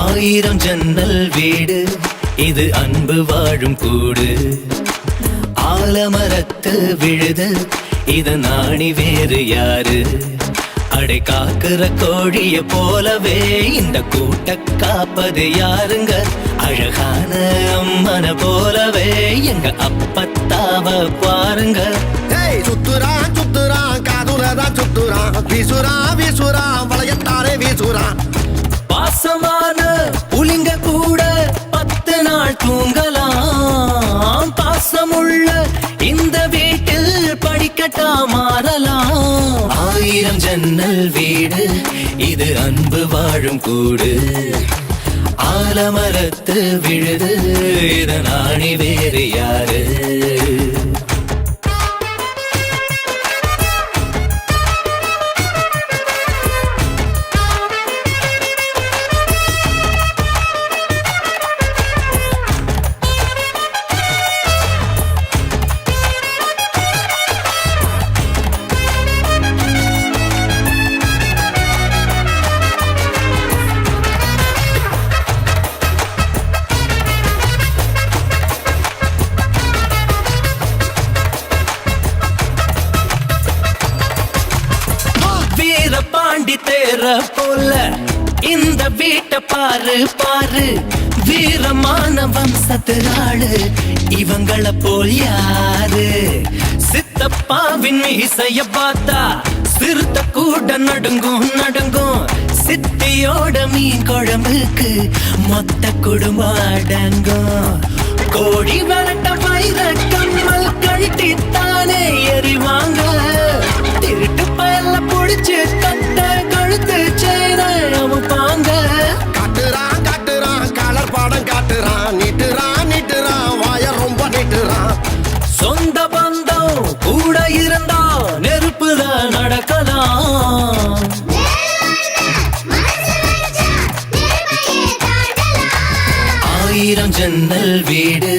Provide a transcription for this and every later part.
ஆயிரம் ஜன்னல் வீடு இது அன்பு வாழும் கூடு. ஆலமரத்து விழுது இது நாணி வேறு யாரு? அடை காக்குற கோழிய போலவே இந்த கூட்ட காப்பது யாருங்க? அழகான அம்மன போலவே எங்க அப்பத்தாவ பாருங்க. சுத்துறான் சுத்துறான் காதுலதான் சுத்துறான். வீசுறான் வீசுறான் வளையத்தாரே வீசுறான். பாசமான தூங்கலாம் பாசமுள்ள இந்த வீட்டில் படிக்கட்டா மாறலாம். ஆயிரம் ஜன்னல் வீடு இது அன்பு வாழும் கூடு. ஆலமரத்து விழுது இதன் ஆணி வேறு யாரு? வீர தேர போல. இந்த வீட்டை பாரு பாரு. வீரமான வம்சத்து நாடு இவங்கள போல் யாரு? சித்தப்பாவின் இசைய பார்த்தா சிறுத்த கூட நடுங்கும் நடுங்கும். சித்தியோட மீன் குழம்புக்கு மொத்த குடும்பம் அடங்கும். கோழி விரட்ட வைர கம்மல் கழட்டி ஆயிரம் ஜன்னல் வீடு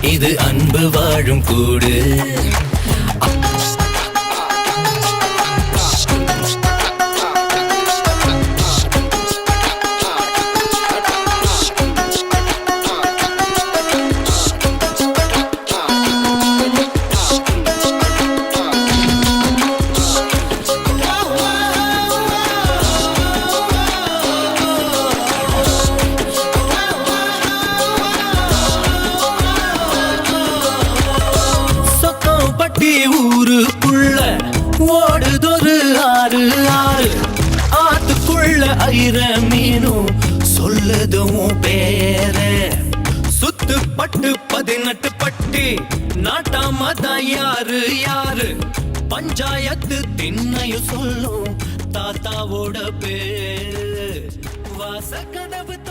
இது அன்பு வாழும் கூடு. ஓடுதொரு ஆறு ஆறு. ஆத்துக்குள்ள ஐர மீனும் சொல்லுதும் பேர. சுத்து பட்டு பதினெட்டு பட்டி நாட்டாம தான் யாரு யாரு? பஞ்சாயத்து திண்ணையும் சொல்லும் தாத்தாவோட பேரு. கதவு